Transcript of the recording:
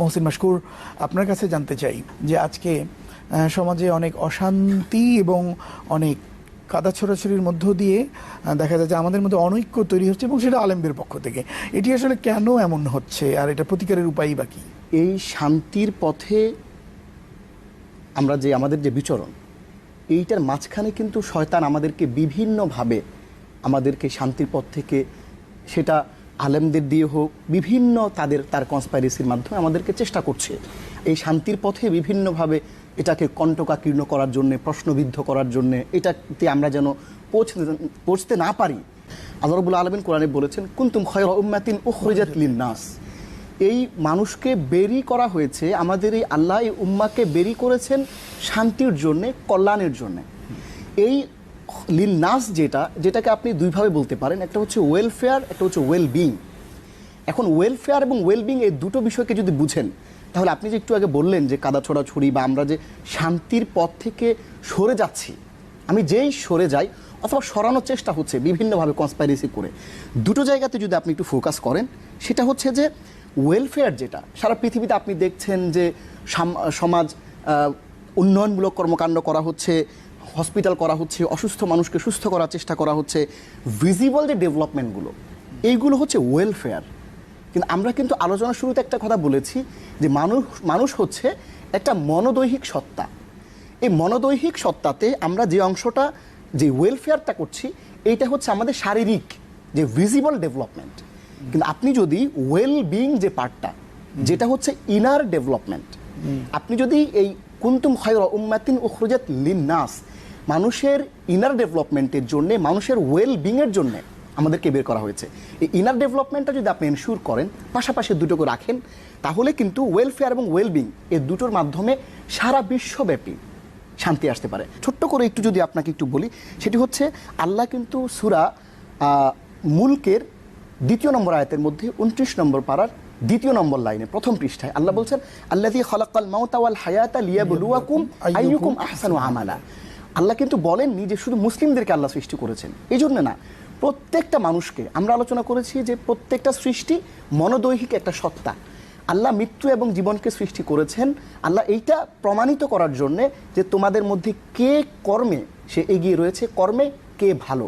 মহসিন মাসকুর আপনার কাছে জানতে চাই যে আজকে সমাজে অনেক অশান্তি এবং অনেক কাদা ছোড়াছড়ির মধ্য দিয়ে দেখা যায় যে আমাদের মধ্যে অনৈক্য তৈরি হচ্ছে এবং সেটা আলেমদের পক্ষ থেকে। এটি আসলে কেন এমন হচ্ছে আর এটা প্রতিকারের উপায় বা কি? এই শান্তির পথে আমরা যে আমাদের যে বিচরণ, এইটার মাঝখানে কিন্তু শয়তান আমাদেরকে বিভিন্নভাবে আমাদেরকে শান্তির পথ থেকে সেটা আলেমদের দিয়ে হোক, বিভিন্ন তাদের, তার কনসপাইরেসির মাধ্যমে আমাদেরকে চেষ্টা করছে। এই শান্তির পথে বিভিন্নভাবে এটাকে কণ্টকাকীর্ণ করার জন্য, প্রশ্নবিদ্ধ করার জন্য, এটাতে আমরা যেন পৌঁছতে পৌঁছতে না পারি। আল্লাহ আলমিন কোরআনে বলেছেন, কুন্তুম খয়রা উম্মাতিন উখরিজাত লিন-নাস। এই মানুষকে বেরি করা হয়েছে, আমাদের এই আল্লাহ এই উম্মাকে বেরি করেছেন শান্তির জন্যে, কল্যাণের জন্যে। এই লিন নাস যেটা, যেটাকে আপনি দুইভাবে বলতে পারেন, একটা হচ্ছে ওয়েলফেয়ার একটা হচ্ছে ওয়েল বিং এখন ওয়েলফেয়ার এবং ওয়েলবিং এই দুটো বিষয়কে যদি বুঝেন, তাহলে আপনি যে একটু আগে বললেন যে কাদা ছড়াছড়ি বা আমরা যে শান্তির পথ থেকে সরে যাচ্ছি, আমি যেই সরে যাই অথবা সরানোর চেষ্টা হচ্ছে বিভিন্নভাবে কনসপাইরেসি করে, দুটো জায়গাতে যদি আপনি একটু ফোকাস করেন, সেটা হচ্ছে যে ওয়েলফেয়ার যেটা, সারা পৃথিবীতে আপনি দেখছেন যে সাম- সমাজ উন্নয়নমূলক কর্মকাণ্ড করা হচ্ছে হসপিটাল করা হচ্ছে, অসুস্থ মানুষকে সুস্থ করার চেষ্টা করা হচ্ছে ভিজিবল যে ডেভেলপমেন্টগুলো এইগুলো হচ্ছে ওয়েলফেয়ার কিন্তু আমরা কিন্তু আলোচনার শুরুতে একটা কথা বলেছি যে মানুষ মানুষ হচ্ছে একটা মনোদৈহিক সত্তা। এই মনোদৈহিক সত্তাতে আমরা যে অংশটা, যে ওয়েলফেয়ারটা করছি, এইটা হচ্ছে আমাদের শারীরিক যে ভিজিবল ডেভেলপমেন্ট কিন্তু আপনি যদি ওয়েল বিং যে পার্টটা যেটা হচ্ছে ইনার ডেভেলপমেন্ট আপনি যদি এই কুন্তুম খয়র উম্মাতিন উখরুজাত লিন্নাস মানুষের ইনার ডেভেলপমেন্টের জন্য, মানুষের ওয়েল বিংয়ের জন্য আমাদেরকে বের করা হয়েছে। এই ইনার ডেভেলপমেন্টটা যদি আপনি এনশিওর করেন, পাশাপাশি দুটোকে রাখেন, তাহলে কিন্তু ওয়েলফেয়ার এবং ওয়েলবিং এই দুটোর মাধ্যমে সারা বিশ্বব্যাপী শান্তি আসতে পারে। ছোট্ট করে একটু যদি আপনাকে একটু বলি, সেটি হচ্ছে আল্লাহ কিন্তু সুরা মুলকের দ্বিতীয় নম্বর আয়াতের মধ্যে উনত্রিশ নম্বর পাড়ার দ্বিতীয় নম্বর লাইনে, প্রথম পৃষ্ঠায় আল্লাহ বলছেন আল্লাহ খলাকাল মাউতা ওয়াল হায়াতা লিয়াবলুয়াকুম আমালা। আল্লাহ কিন্তু বলেননি যে শুধু মুসলিমদেরকে আল্লাহ সৃষ্টি করেছেন। এই জন্য না, প্রত্যেকটা মানুষকে আমরা আলোচনা করেছি যে প্রত্যেকটা সৃষ্টি মনোদৈহিক একটা সত্তা। আল্লাহ মৃত্যু এবং জীবনকে সৃষ্টি করেছেন। আল্লাহ এইটা প্রমাণিত করার জন্যে যে তোমাদের মধ্যে কে কর্মে সে এগিয়ে রয়েছে, কর্মে কে ভালো।